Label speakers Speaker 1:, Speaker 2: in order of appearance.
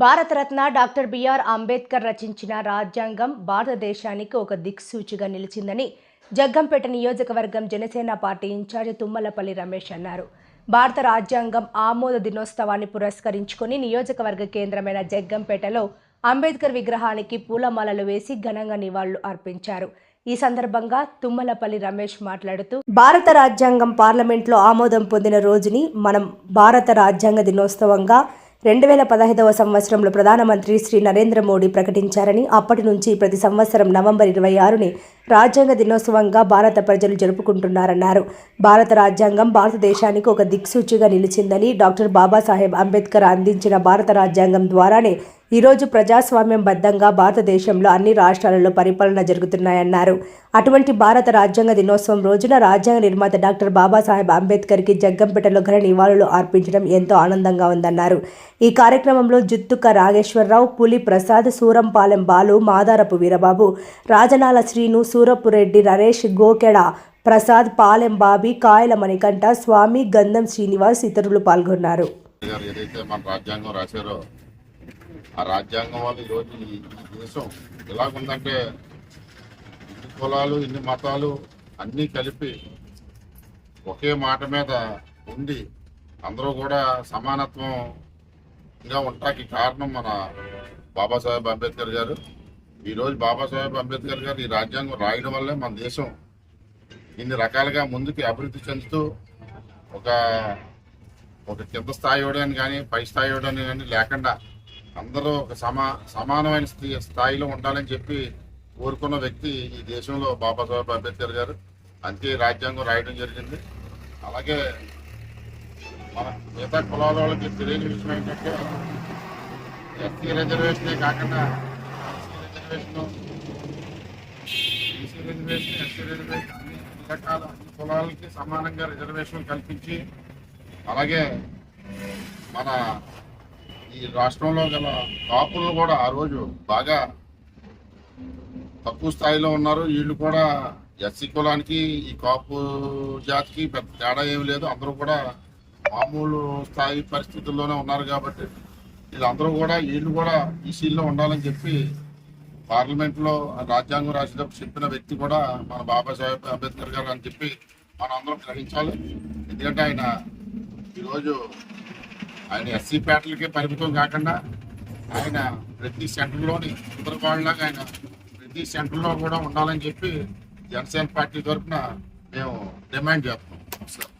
Speaker 1: Bharat Ratna doctor BR Ambedkar రచించిన రాజ్యాంగం భారతదేశానికి ఒక దిక్సూచిగా నిలిచిందని జగ్గంపేట నియోజకవర్గం జనసేన పార్టీ ఇన్ఛార్జ్ తుమ్మలపల్లి రమేష్ అన్నారు. భారత రాజ్యాంగం ఆమోద దినోత్సవాన్ని పురస్కరించుకొని నియోజకవర్గ కేంద్రమైన జగ్గంపేటలో అంబేద్కర్ విగ్రహానికి పూలమాలలు వేసి ఘనంగా నివాళులు అర్పించారు. ఈ సందర్భంగా తుమ్మలపల్లి రమేష్ మాట్లాడుతూ భారత రాజ్యాంగం పార్లమెంట్లో ఆమోదం పొందిన రోజుని మనం భారత రాజ్యాంగ దినోత్సవంగా రెండు వేల పదహైదవ సంవత్సరంలో ప్రధానమంత్రి శ్రీ నరేంద్ర మోడీ ప్రకటించారని అప్పటి నుంచి ప్రతి సంవత్సరం నవంబర్ ఇరవై ఆరుని రాజ్యాంగ దినోత్సవంగా భారత ప్రజలు జరుపుకుంటున్నారన్నారు. భారత రాజ్యాంగం భారతదేశానికి ఒక దిక్సూచిగా నిలిచిందని డాక్టర్ బాబాసాహెబ్ అంబేద్కర్ అందించిన భారత రాజ్యాంగం ద్వారానే ఈరోజు ప్రజాస్వామ్యం బద్ధంగా భారతదేశంలో అన్ని రాష్ట్రాలలో పరిపాలన జరుగుతున్నాయన్నారు. అటువంటి భారత రాజ్యాంగ దినోత్సవం రోజున రాజ్యాంగ నిర్మాత డాక్టర్ బాబాసాహెబ్ అంబేద్కర్కి జగ్గంపేటలో ఘన నివాళులు అర్పించడం ఎంతో ఆనందంగా ఉందన్నారు. ఈ కార్యక్రమంలో జుత్తుక రాగేశ్వరరావు పులి ప్రసాద్ సూరంపాలెం బాలు మాదారపు వీరబాబు రాజనాల శ్రీను సూరపురెడ్డి నరేష్ గోకెడ ప్రసాద్ పాలెం బాబి కాయల మణికంఠ స్వామి గంధం శ్రీనివాస్ ఇతరులు పాల్గొన్నారు.
Speaker 2: ఏదైతే మన రాజ్యాంగం రాశారో ఆ రాజ్యాంగం వల్ల ఈరోజు ఈ దేశం ఎలాగుందంటే ఇన్ని కులాలు ఇన్ని మతాలు అన్నీ కలిపి ఒకే మాట మీద ఉండి అందరూ కూడా సమానత్వంగా ఉండటానికి కారణం మన బాబాసాహెబ్ అంబేద్కర్ గారు. ఈరోజు బాబాసాహెబ్ అంబేద్కర్ గారు ఈ రాజ్యాంగం రాయడం వల్లే మన దేశం ఇన్ని రకాలుగా ముందుకు అభివృద్ధి చెందుతూ ఒక ఒక కింద స్థాయి ఇవ్వడానికి కానీ పై స్థాయి ఇవ్వడానికి కానీ లేకుండా అందరూ ఒక సమా సమానమైన స్థి- స్థాయిలో ఉండాలని చెప్పి కోరుకున్న వ్యక్తి ఈ దేశంలో బాబాసాహెబ్ అంబేద్కర్ గారు. అంతే రాజ్యాంగం రాయడం జరిగింది. అలాగే మన మిగతా కులాల వాళ్ళకి తెలియని విషయం ఏంటంటే ఎస్సీ రిజర్వేషనే కాకుండా reservation BC reservation SC reservation అన్ని రకాల అన్ని కులాలకి సమానంగా రిజర్వేషన్ కల్పించి అలాగే మన ఈ రాష్ట్రంలో గల కాపులు కూడా ఆ రోజు బాగా తక్కువ స్థాయిలో ఉన్నారు. వీళ్ళు కూడా ఎస్సీ కులానికి ఈ కాపు జాతికి పెద్ద తేడా ఏమి లేదు. అందరూ కూడా మామూలు స్థాయి పరిస్థితుల్లోనే ఉన్నారు కాబట్టి వీళ్ళందరూ కూడా వీళ్ళు కూడా ఈసీల్లో ఉండాలని చెప్పి పార్లమెంట్లో రాజ్యాంగం రాసేటప్పుడు చెప్పిన వ్యక్తి కూడా మన బాబాసాహెబ్ అంబేద్కర్ గారు అని చెప్పి మనం అందరం గ్రహించాలి. ఎందుకంటే ఆయన ఈరోజు ఆయన ఎస్సీ ప్యాటలకే పరిమితం కాకుండా ఆయన ప్రతి సెంటర్లోని ఉత్తరపాడులాగా ఆయన ప్రతి సెంటర్లో కూడా ఉండాలని చెప్పి జనసేన పార్టీ తరఫున మేము డిమాండ్ చేస్తున్నాం.